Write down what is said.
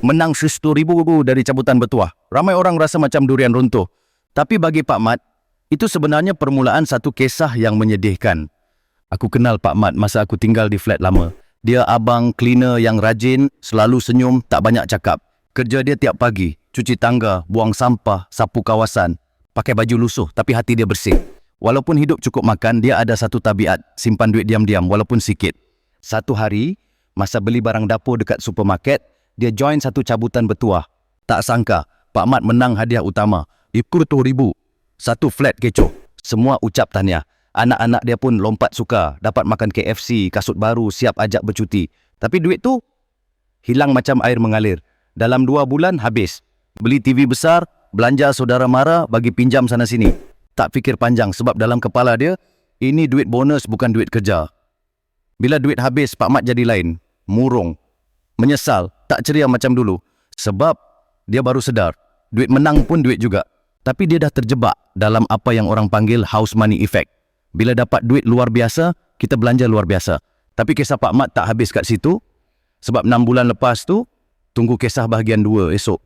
menang RM100,000 dari cabutan bertuah. Ramai orang rasa macam durian runtuh. Tapi bagi Pak Mat, itu sebenarnya permulaan satu kisah yang menyedihkan. Aku kenal Pak Mat masa aku tinggal di flat lama. Dia abang cleaner yang rajin, selalu senyum, tak banyak cakap. Kerja dia tiap pagi, cuci tangga, buang sampah, sapu kawasan. Pakai baju lusuh tapi hati dia bersih. Walaupun hidup cukup makan, dia ada satu tabiat, simpan duit diam-diam walaupun sikit. Satu hari, masa beli barang dapur dekat supermarket, dia join satu cabutan bertuah. Tak sangka, Pak Mat menang hadiah utama. RM10,000. Satu flat kecoh. Semua ucap tahniah. Anak-anak dia pun lompat suka. Dapat makan KFC, kasut baru, siap ajak bercuti. Tapi duit tu hilang macam air mengalir. Dalam dua bulan habis. Beli TV besar, belanja saudara mara, bagi pinjam sana sini. Tak fikir panjang sebab dalam kepala dia, ini duit bonus bukan duit kerja. Bila duit habis, Pak Mat jadi lain. Murung. Menyesal, tak ceria macam dulu. Sebab dia baru sedar, duit menang pun duit juga. Tapi dia dah terjebak dalam apa yang orang panggil house money effect. Bila dapat duit luar biasa, kita belanja luar biasa. Tapi kisah Pak Mat tak habis kat situ. Sebab 6 bulan lepas tu, tunggu kisah bahagian 2 esok.